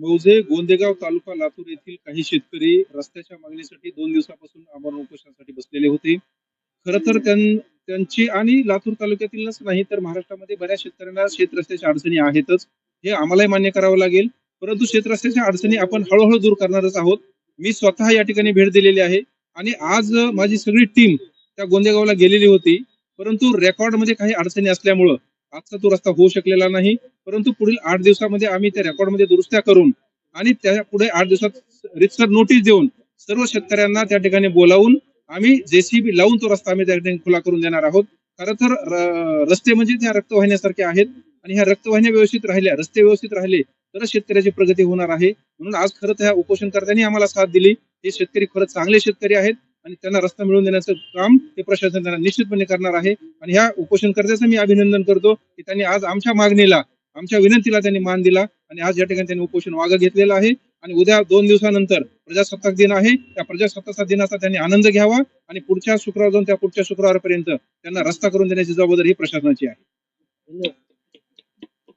मौजे गोंदेगाव तालुका लातूर येथील काही शेतकरी रस्त्याच्या मागणीसाठी दोन दिवसापासून आमरण उपोषणासाठी बसलेले होते. खर तर त्यांची आणि लातूर तालुक्यातीलच नाही तर महाराष्ट्रामध्ये बऱ्याच शेतकऱ्यांना शेतरस्त्याच्या अडचणी आहेतच. हे आम्हालाही मान्य करावं लागेल. परंतु शेतरस्त्याच्या अडचणी आपण हळूहळू दूर करणारच आहोत. मी स्वतः या ठिकाणी भेट दिलेली आहे. आणि आज माझी सगळी टीम त्या गोंदेगावला गेलेली होती. परंतु रेकॉर्डमध्ये काही अडचणी असल्यामुळं आजचा तो रस्ता होऊ शकलेला नाही. परंतु पुढील आठ दिवसामध्ये आम्ही त्या रेकॉर्डमध्ये दुरुस्त्या करून आणि त्या पुढे आठ दिवसात रितसर नोटीस देऊन सर्व शेतकऱ्यांना त्या ठिकाणी बोलावून आम्ही जेसीबी लावून तो रस्ता आम्ही त्या ठिकाणी खुला करून देणार आहोत. खरं तर रस्ते म्हणजे त्या रक्तवाहिन्यासारखे आहेत आणि ह्या रक्तवाहिन्या व्यवस्थित राहिल्या रस्ते व्यवस्थित राहिले तरच शेतकऱ्याची प्रगती होणार आहे. म्हणून आज खरं तर ह्या उपोषणकर्त्यांनी आम्हाला साथ दिली. हे शेतकरी खरंच चांगले शेतकरी आहेत. आणि त्यांना रस्ता मिळवून देण्याचं काम हे प्रशासन त्यांना निश्चितपणे करणार आहे. आणि ह्या उपोषणकर्त्याचं मी अभिनंदन करतो की त्यांनी आज आमच्या मागणीला आमच्या विनंतीला त्यांनी मान दिला आणि आज या ठिकाणी त्यांनी उपोषण वाग घेतलेलं आहे. आणि उद्या दोन दिवसानंतर प्रजासत्ताक दिन आहे. त्या प्रजासत्ताक दिनाचा त्यांनी आनंद घ्यावा आणि पुढच्या शुक्रवार जाऊन त्या पुढच्या शुक्रवारपर्यंत त्यांना रस्ता करून देण्याची जबाबदारी ही प्रशासनाची आहे.